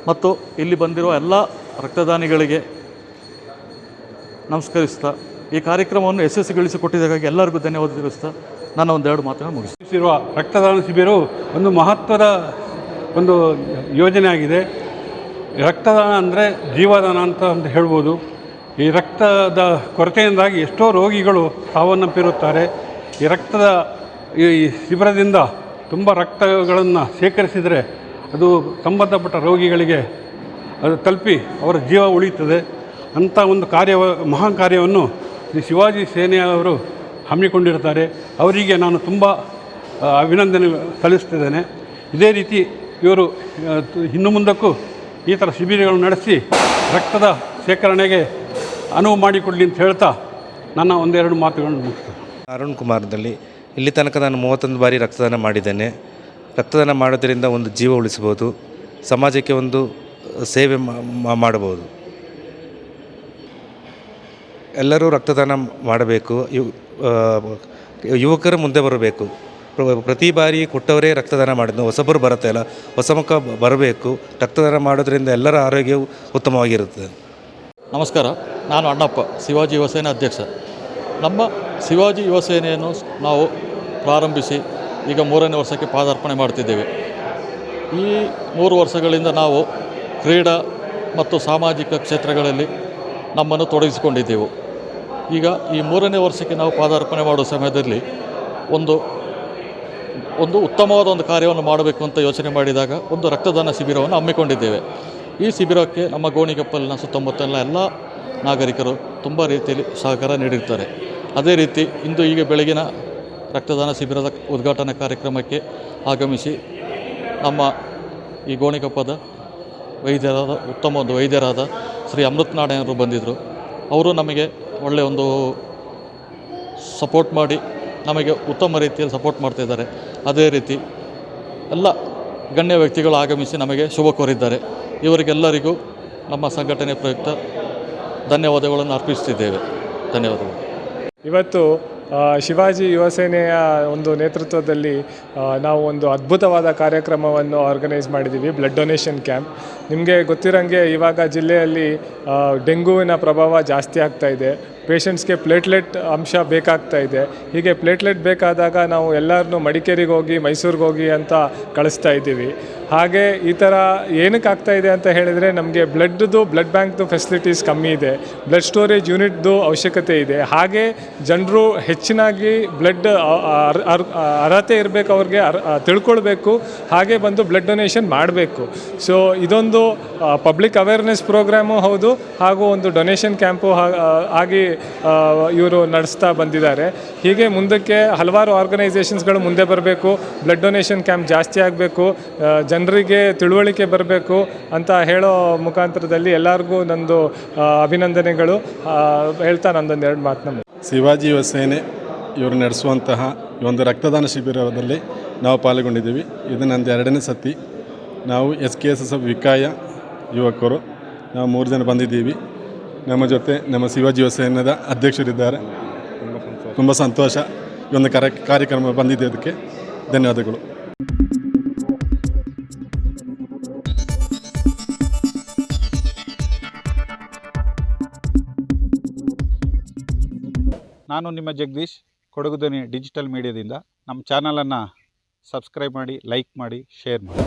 G: ಮತ್ತು ಇಲ್ಲಿ ಬಂದಿರುವ ಎಲ್ಲ ರಕ್ತದಾನಿಗಳಿಗೆ ನಮಸ್ಕರಿಸ್ತಾ ಈ ಕಾರ್ಯಕ್ರಮವನ್ನು ಯಶಸ್ವಿಗೊಳಿಸಿಕೊಟ್ಟಿದ್ದಕ್ಕಾಗಿ ಎಲ್ಲರಿಗೂ ಧನ್ಯವಾದ ತಿಳಿಸ್ತಾ ನಾನು ಒಂದೆರಡು ಮಾತನ್ನು
H: ಮುಗಿಸಿರುವ ರಕ್ತದಾನ ಶಿಬಿರವು ಒಂದು ಮಹತ್ವದ ಒಂದು ಯೋಜನೆ ಆಗಿದೆ ರಕ್ತದಾನ ಅಂದರೆ ಜೀವದಾನ ಅಂತ ಅಂತ ಹೇಳ್ಬೋದು. ಈ ರಕ್ತದ ಕೊರತೆಯಿಂದಾಗಿ ಎಷ್ಟೋ ರೋಗಿಗಳು ಸಾವನ್ನಪ್ಪಿರುತ್ತಾರೆ. ಈ ರಕ್ತದ ಈ ಶಿಬಿರದಿಂದ ತುಂಬ ರಕ್ತಗಳನ್ನು ಶೇಖರಿಸಿದರೆ ಅದು ಸಂಬಂಧಪಟ್ಟ ರೋಗಿಗಳಿಗೆ ಅದು ತಲುಪಿ ಅವರ ಜೀವ ಉಳಿಯುತ್ತದೆ. ಅಂಥ ಒಂದು ಕಾರ್ಯ ಮಹಾನ್ ಕಾರ್ಯವನ್ನು ಶ್ರೀ ಶಿವಾಜಿ ಸೇನೆಯವರು ಹಮ್ಮಿಕೊಂಡಿರ್ತಾರೆ. ಅವರಿಗೆ ನಾನು ತುಂಬ ಅಭಿನಂದನೆ ಸಲ್ಲಿಸ್ತಿದ್ದೇನೆ ಇದೇ ರೀತಿ ಇವರು ಇನ್ನು ಮುಂದಕ್ಕೂ ಈ ಥರ ಶಿಬಿರಗಳನ್ನು ನಡೆಸಿ ರಕ್ತದ ಶೇಖರಣೆಗೆ ಅನುವು ಮಾಡಿಕೊಡಲಿ ಅಂತ ಹೇಳ್ತಾ ನನ್ನ ಒಂದೆರಡು ಮಾತುಗಳನ್ನು ಮುಗಿಸ್ತೇನೆ.
I: ಅರುಣ್ ಕುಮಾರ್ದಲ್ಲಿ ಇಲ್ಲಿ ತನಕ ನಾನು ಮೂವತ್ತೊಂದು ಬಾರಿ ರಕ್ತದಾನ ಮಾಡಿದ್ದೇನೆ. ರಕ್ತದಾನ ಮಾಡೋದರಿಂದ ಒಂದು ಜೀವ ಉಳಿಸ್ಬೋದು ಸಮಾಜಕ್ಕೆ ಒಂದು ಸೇವೆ ಮಾಡಬಹುದು. ಎಲ್ಲರೂ ರಕ್ತದಾನ ಮಾಡಬೇಕು. ಯುವಕರು ಮುಂದೆ ಬರಬೇಕು. ಪ್ರತಿ ಬಾರಿ ಕೊಟ್ಟವರೇ ರಕ್ತದಾನ ಮಾಡಿದ್ದು ಹೊಸಬರು ಬರುತ್ತೆ ಅಲ್ಲ, ಹೊಸ ಮುಖ ಬರಬೇಕು. ರಕ್ತದಾನ ಮಾಡೋದರಿಂದ ಎಲ್ಲರ ಆರೋಗ್ಯವು ಉತ್ತಮವಾಗಿರುತ್ತದೆ.
G: ನಮಸ್ಕಾರ, ನಾನು ಅಣ್ಣಪ್ಪ, ಶಿವಾಜಿ ಯುವಸೇನೆ ಅಧ್ಯಕ್ಷ. ನಮ್ಮ ಶಿವಾಜಿ ಯುವಸೇನೆಯನ್ನು ನಾವು ಪ್ರಾರಂಭಿಸಿ ಈಗ ಮೂರನೇ ವರ್ಷಕ್ಕೆ ಪಾದಾರ್ಪಣೆ ಮಾಡ್ತಿದ್ದೇವೆ. ಈ ಮೂರು ವರ್ಷಗಳಿಂದ ನಾವು ಕ್ರೀಡಾ ಮತ್ತು ಸಾಮಾಜಿಕ ಕ್ಷೇತ್ರಗಳಲ್ಲಿ ನಮ್ಮನ್ನು ತೊಡಗಿಸಿಕೊಂಡಿದ್ದೆವು. ಈಗ ಈ ಮೂರನೇ ವರ್ಷಕ್ಕೆ ನಾವು ಪಾದಾರ್ಪಣೆ ಮಾಡುವ ಸಮಯದಲ್ಲಿ ಒಂದು ಒಂದು ಉತ್ತಮವಾದ ಒಂದು ಕಾರ್ಯವನ್ನು ಮಾಡಬೇಕು ಅಂತ ಯೋಚನೆ ಮಾಡಿದಾಗ ಒಂದು ರಕ್ತದಾನ ಶಿಬಿರವನ್ನು ಹಮ್ಮಿಕೊಂಡಿದ್ದೇವೆ. ಈ ಶಿಬಿರಕ್ಕೆ ನಮ್ಮ ಗೋಣಿಕೊಪ್ಪಲಿನ ಸುತ್ತಮುತ್ತಲಿನ ಎಲ್ಲ ನಾಗರಿಕರು ತುಂಬ ರೀತಿಯಲ್ಲಿ ಸಹಕಾರ ನೀಡಿರ್ತಾರೆ. ಅದೇ ರೀತಿ ಇಂದು ಈಗ ಬೆಳಗಿನ ರಕ್ತದಾನ ಶಿಬಿರದ ಉದ್ಘಾಟನಾ ಕಾರ್ಯಕ್ರಮಕ್ಕೆ ಆಗಮಿಸಿ ನಮ್ಮ ಈ ಗೋಣಿಕೊಪ್ಪದ ವೈದ್ಯರಾದ, ಉತ್ತಮ ಒಂದು ವೈದ್ಯರಾದ ಶ್ರೀ ಅಮೃತ್ ನಾರಾಯಣರು ಬಂದಿದ್ದರು. ಅವರು ನಮಗೆ ಒಳ್ಳೆಯ ಒಂದು ಸಪೋರ್ಟ್ ಮಾಡಿ, ನಮಗೆ ಉತ್ತಮ ರೀತಿಯಲ್ಲಿ ಸಪೋರ್ಟ್ ಮಾಡ್ತಿದ್ದಾರೆ ಅದೇ ರೀತಿ ಎಲ್ಲ ಗಣ್ಯ ವ್ಯಕ್ತಿಗಳು ಆಗಮಿಸಿ ನಮಗೆ ಶುಭ ಕೋರಿದ್ದಾರೆ. ಇವರಿಗೆಲ್ಲರಿಗೂ ನಮ್ಮ ಸಂಘಟನೆ ಪ್ರಯುಕ್ತ ಧನ್ಯವಾದಗಳನ್ನು ಅರ್ಪಿಸ್ತಿದ್ದೇವೆ ಧನ್ಯವಾದಗಳು.
B: ಇವತ್ತು ಶಿವಾಜಿ ಯುವಸೇನೆಯ ಒಂದು ನೇತೃತ್ವದಲ್ಲಿ ನಾವು ಒಂದು ಅದ್ಭುತವಾದ ಕಾರ್ಯಕ್ರಮವನ್ನು ಆರ್ಗನೈಸ್ ಮಾಡಿದ್ದೀವಿ ಬ್ಲಡ್ ಡೊನೇಷನ್ ಕ್ಯಾಂಪ್ ನಿಮಗೆ ಗೊತ್ತಿರೋಂಗೆ ಇವಾಗ ಜಿಲ್ಲೆಯಲ್ಲಿ ಡೆಂಗೂವಿನ ಪ್ರಭಾವ ಜಾಸ್ತಿ ಆಗ್ತಾ ಇದೆ. ಪೇಷಂಟ್ಸ್ಗೆ ಪ್ಲೇಟ್ಲೆಟ್ ಅಂಶ ಬೇಕಾಗ್ತಾ ಇದೆ. ಹೀಗೆ ಪ್ಲೇಟ್ಲೆಟ್ ಬೇಕಾದಾಗ ನಾವು ಎಲ್ಲರನ್ನೂ ಮಡಿಕೇರಿಗೆ ಹೋಗಿ, ಮೈಸೂರಿಗೆ ಹೋಗಿ ಅಂತ ಕಳಿಸ್ತಾ ಇದ್ದೀವಿ. ಹಾಗೆ ಈ ಥರ ಏನಕ್ಕೆ ಆಗ್ತಾ ಇದೆ ಅಂತ ಹೇಳಿದರೆ ನಮಗೆ ಬ್ಲಡ್ದು, ಬ್ಲಡ್ ಬ್ಯಾಂಕ್ದು ಫೆಸಿಲಿಟೀಸ್ ಕಮ್ಮಿ ಇದೆ. ಬ್ಲಡ್ ಸ್ಟೋರೇಜ್ ಯೂನಿಟ್ದು ಅವಶ್ಯಕತೆ ಇದೆ. ಹಾಗೆ ಜನರು ಹೆಚ್ಚಿನಾಗಿ ಬ್ಲಡ್ ಅರ್ಹತೆ ಇರಬೇಕು ಅವ್ರಿಗೆ ತಿಳ್ಕೊಳ್ಬೇಕು. ಹಾಗೆ ಬಂದು ಬ್ಲಡ್ ಡೊನೇಷನ್ ಮಾಡಬೇಕು. ಸೊ, ಇದೊಂದು ಪಬ್ಲಿಕ್ ಅವೇರ್ನೆಸ್ ಪ್ರೋಗ್ರಾಮು ಹೌದು. ಹಾಗೂ ಒಂದು ಡೊನೇಷನ್ ಕ್ಯಾಂಪು ಆಗಿ ಇವರು ನಡೆಸ್ತಾ ಬಂದಿದ್ದಾರೆ. ಹೀಗೆ ಮುಂದಕ್ಕೆ ಹಲವಾರು ಆರ್ಗನೈಸೇಷನ್ಸ್ಗಳು ಮುಂದೆ ಬರಬೇಕು ಬ್ಲಡ್ ಡೊನೇಷನ್ ಕ್ಯಾಂಪ್ ಜಾಸ್ತಿ ಆಗಬೇಕು ಜನರಿಗೆ ತಿಳುವಳಿಕೆ ಬರಬೇಕು ಅಂತ ಹೇಳೋ ಮುಖಾಂತರದಲ್ಲಿ ಎಲ್ಲರಿಗೂ ನಂದು ಅಭಿನಂದನೆಗಳು. ಹೇಳ್ತಾ ನಂದೊಂದು ಎರಡು ಮಾತನ್ನ
J: ಶಿವಾಜಿ ಯುವ ಸೇನೆ ಇವರು ನಡೆಸುವಂತಹ ಈ ಒಂದು ರಕ್ತದಾನ ಶಿಬಿರದಲ್ಲಿ ನಾವು ಪಾಲ್ಗೊಂಡಿದ್ದೀವಿ. ಇದು ನಂದು ಎರಡನೇ ಸತಿ. ನಾವು S K S S F Vikaya ಯುವಕರು, ನಾವು ಮೂರು ಜನ ಬಂದಿದ್ದೀವಿ. ನಮ್ಮ ಜೊತೆ ನಮ್ಮ ಶಿವಾಜಿ ಯುವ ಸೇನೆದ ಅಧ್ಯಕ್ಷರಿದ್ದಾರೆ. ತುಂಬ ಸಂತೋಷ. ಈ ಒಂದು ಕಾರ್ಯ ಕಾರ್ಯಕ್ರಮ ಬಂದಿದೆ ಅದಕ್ಕೆ ಧನ್ಯವಾದಗಳು.
K: ನಾನು ನಿಮ್ಮ ಜಗದೀಶ್, ಕೊಡಗು ಡಿಜಿಟಲ್ ಮೀಡಿಯಾದಿಂದ. ನಮ್ಮ ಚಾನಲನ್ನು ಸಬ್ಸ್ಕ್ರೈಬ್ ಮಾಡಿ, ಲೈಕ್ ಮಾಡಿ, ಶೇರ್ ಮಾಡಿ.